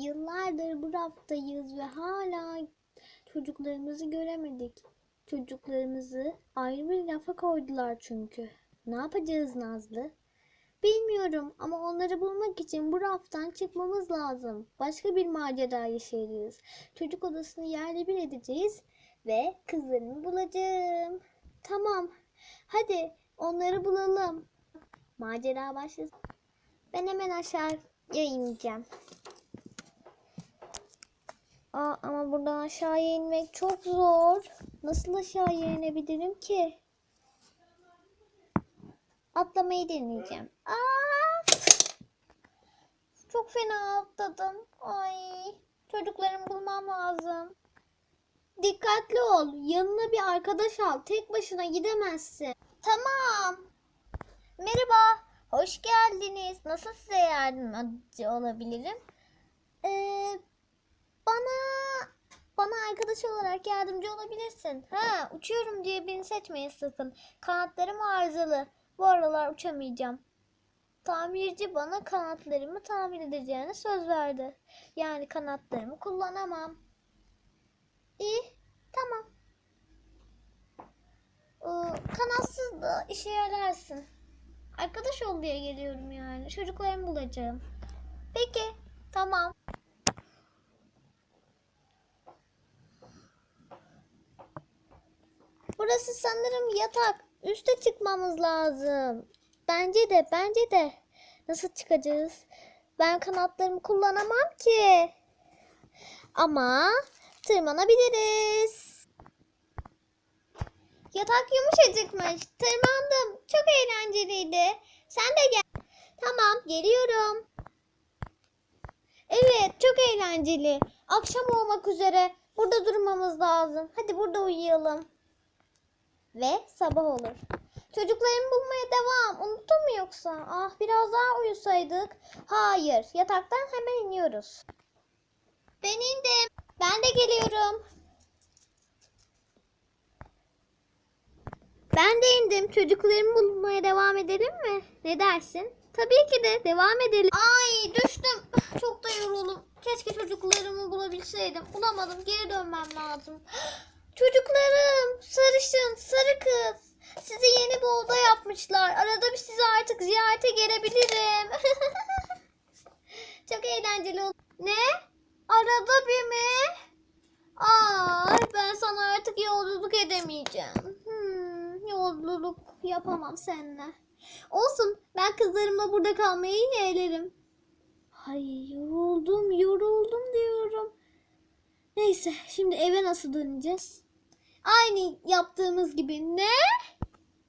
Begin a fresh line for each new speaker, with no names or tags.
Yıllardır bu raftayız ve hala çocuklarımızı göremedik. Çocuklarımızı ayrı bir rafa koydular çünkü. Ne yapacağız Nazlı? Bilmiyorum ama onları bulmak için bu raftan çıkmamız lazım. Başka bir macera yaşayacağız. Çocuk odasını yerle bir edeceğiz ve kızlarımı bulacağım. Tamam. Hadi onları bulalım. Macera başlasın. Ben hemen aşağıya ineceğim. Aa, ama buradan aşağıya inmek çok zor. Nasıl aşağıya inebilirim ki? Atlamayı deneyeceğim. Aa! Çok fena atladım. Ay, çocuklarımı bulmam lazım. Dikkatli ol. Yanına bir arkadaş al. Tek başına gidemezsin. Tamam. Merhaba. Hoş geldiniz. Nasıl size yardımcı olabilirim? Ee, bana bana arkadaş olarak yardımcı olabilirsin. Ha, uçuyorum diye beni seçmeyin sakın. Kanatlarım arızalı. Bu aralar uçamayacağım. Tamirci bana kanatlarımı tamir edeceğine söz verdi. Yani kanatlarımı kullanamam. İyi, tamam. Ee, kanatsız da işe yararsın. Arkadaş ol diye geliyorum yani. Çocuklarımı bulacağım. Peki, tamam. Burası sanırım yatak. Üste çıkmamız lazım. Bence de, bence de. Nasıl çıkacağız? Ben kanatlarımı kullanamam ki. Ama tırmanabiliriz. Yatak yumuşacıkmış. Tırmandım. Çok eğlenceliydi. Sen de gel. Tamam, geliyorum. Evet, çok eğlenceli. Akşam olmak üzere. Burada durmamız lazım. Hadi burada uyuyalım. Ve sabah olur. Çocuklarımı bulmaya devam. Unuttun mu yoksa? Ah biraz daha uyusaydık. Hayır. Yataktan hemen iniyoruz. Ben indim. Ben de geliyorum. Ben de indim. Çocuklarımı bulmaya devam edelim mi? Ne dersin? Tabii ki de devam edelim. Ay düştüm. Çok da yoruldum. Keşke çocuklarımı bulabilseydim. Bulamadım. Geri dönmem lazım. Çocuklarım, sarışın, sarı kız. Size yeni bir oda yapmışlar. Arada bir size artık ziyarete gelebilirim. Çok eğlenceli oldu. Ne? Arada bir mi? Ay ben sana artık yolculuk edemeyeceğim. Hmm, yolculuk yapamam seninle. Olsun ben kızlarımla burada kalmayı yeğlerim. Ay yoruldum yoruldum diyorum. Neyse şimdi eve nasıl döneceğiz? Aynı yaptığımız gibi. Ne?